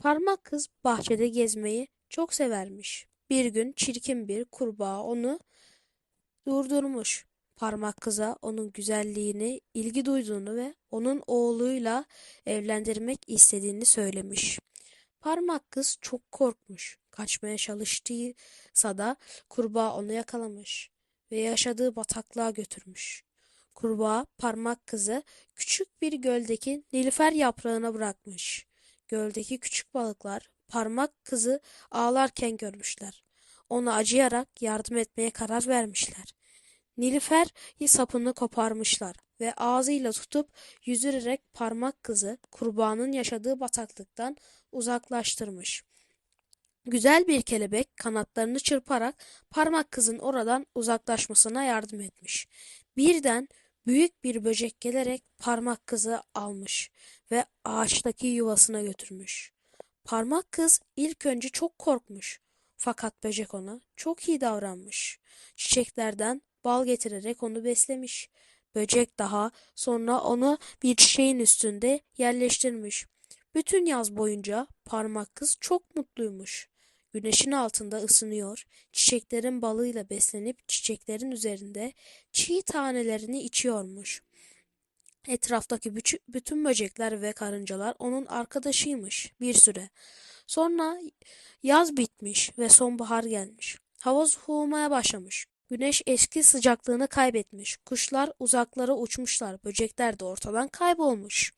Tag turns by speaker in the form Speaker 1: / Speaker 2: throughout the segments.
Speaker 1: Parmak kız bahçede gezmeyi çok severmiş. Bir gün çirkin bir kurbağa onu durdurmuş. Parmak kıza onun güzelliğini, ilgi duyduğunu ve onun oğluyla evlendirmek istediğini söylemiş. Parmak kız çok korkmuş. Kaçmaya çalıştıysa da kurbağa onu yakalamış ve yaşadığı bataklığa götürmüş. Kurbağa parmak kızı küçük bir göldeki nilüfer yaprağına bırakmış. Göldeki küçük balıklar parmak kızı ağlarken görmüşler. Ona acıyarak yardım etmeye karar vermişler. Nilüfer sapını koparmışlar ve ağzıyla tutup yüzürerek parmak kızı kurbağanın yaşadığı bataklıktan uzaklaştırmış. Güzel bir kelebek kanatlarını çırparak parmak kızın oradan uzaklaşmasına yardım etmiş. Birden büyük bir böcek gelerek parmak kızı almış ve ağaçtaki yuvasına götürmüş. Parmak kız ilk önce çok korkmuş. Fakat böcek ona çok iyi davranmış. Çiçeklerden bal getirerek onu beslemiş. Böcek daha sonra onu bir çiçeğin üstünde yerleştirmiş. Bütün yaz boyunca parmak kız çok mutluymuş. Güneşin altında ısınıyor, çiçeklerin balıyla beslenip çiçeklerin üzerinde çiğ tanelerini içiyormuş. Etraftaki bütün böcekler ve karıncalar onun arkadaşıymış bir süre. Sonra yaz bitmiş ve sonbahar gelmiş. Hava soğumaya başlamış. Güneş eski sıcaklığını kaybetmiş. Kuşlar uzaklara uçmuşlar. Böcekler de ortadan kaybolmuş.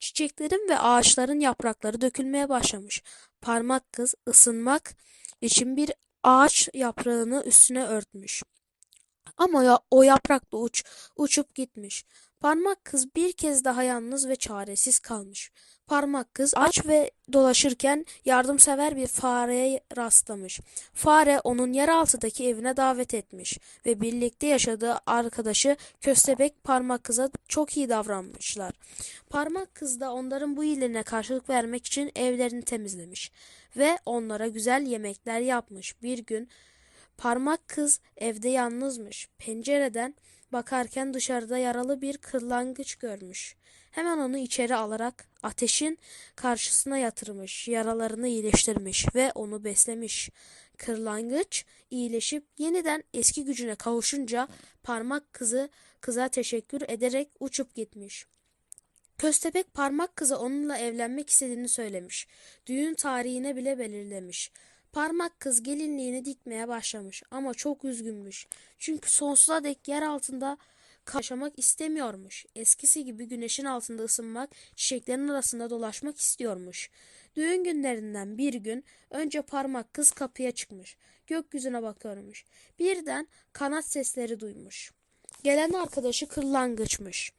Speaker 1: Çiçeklerin ve ağaçların yaprakları dökülmeye başlamış. Parmak kız ısınmak için bir ağaç yaprağını üstüne örtmüş. Ama ya, o yaprak da uç, uçup gitmiş. Parmak kız bir kez daha yalnız ve çaresiz kalmış. Parmak kız aç ve dolaşırken yardımsever bir fareye rastlamış. Fare onun yeraltıdaki evine davet etmiş ve birlikte yaşadığı arkadaşı Köstebek parmak kıza çok iyi davranmışlar. Parmak kız da onların bu iyilerine karşılık vermek için evlerini temizlemiş ve onlara güzel yemekler yapmış. Bir gün parmak kız evde yalnızmış. Pencereden bakarken dışarıda yaralı bir kırlangıç görmüş. Hemen onu içeri alarak ateşin karşısına yatırmış, yaralarını iyileştirmiş ve onu beslemiş. Kırlangıç iyileşip yeniden eski gücüne kavuşunca parmak kızı kıza teşekkür ederek uçup gitmiş. Köstebek parmak kıza onunla evlenmek istediğini söylemiş. Düğün tarihine bile belirlemiş. Parmak kız gelinliğini dikmeye başlamış ama çok üzgünmüş. Çünkü sonsuza dek yer altında yaşamak istemiyormuş. Eskisi gibi güneşin altında ısınmak, çiçeklerin arasında dolaşmak istiyormuş. Düğün günlerinden bir gün önce parmak kız kapıya çıkmış. Gökyüzüne bakıyormuş. Birden kanat sesleri duymuş. Gelen arkadaşı kırlangıçmış.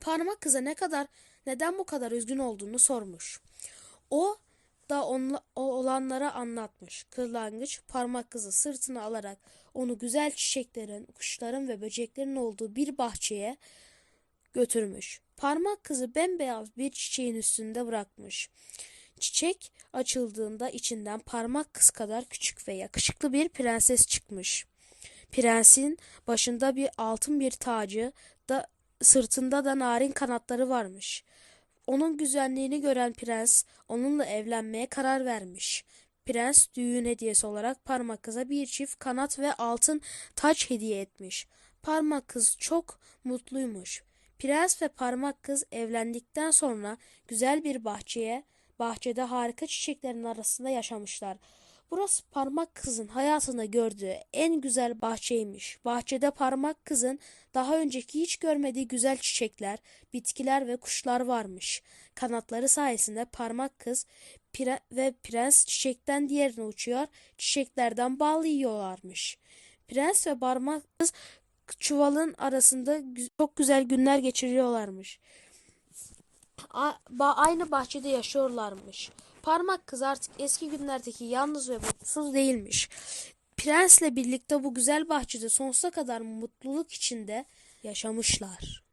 Speaker 1: Parmak kıza ne kadar neden bu kadar üzgün olduğunu sormuş. O da onla, o olanlara anlatmış. Kırlangıç parmak kızı sırtına alarak onu güzel çiçeklerin, kuşların ve böceklerin olduğu bir bahçeye götürmüş. Parmak kızı bembeyaz bir çiçeğin üstünde bırakmış. Çiçek açıldığında içinden parmak kız kadar küçük ve yakışıklı bir prenses çıkmış. Prensin başında bir altın bir tacı da sırtında da narin kanatları varmış. Onun güzelliğini gören prens onunla evlenmeye karar vermiş. Prens düğün hediyesi olarak parmak kıza bir çift kanat ve altın taç hediye etmiş. Parmak kız çok mutluymuş. Prens ve parmak kız evlendikten sonra güzel bir bahçeye, bahçede harika çiçeklerin arasında yaşamışlar. Burası parmak kızın hayatında gördüğü en güzel bahçeymiş. Bahçede parmak kızın daha önceki hiç görmediği güzel çiçekler, bitkiler ve kuşlar varmış. Kanatları sayesinde parmak kız pre ve prens çiçekten diğerine uçuyor, çiçeklerden bal yiyorlarmış. Prens ve parmak kız çuvalın arasında çok güzel günler geçiriyorlarmış. Aynı bahçede yaşıyorlarmış. Parmak kız artık eski günlerdeki yalnız ve mutsuz değilmiş. Prensle birlikte bu güzel bahçede sonsuza kadar mutluluk içinde yaşamışlar.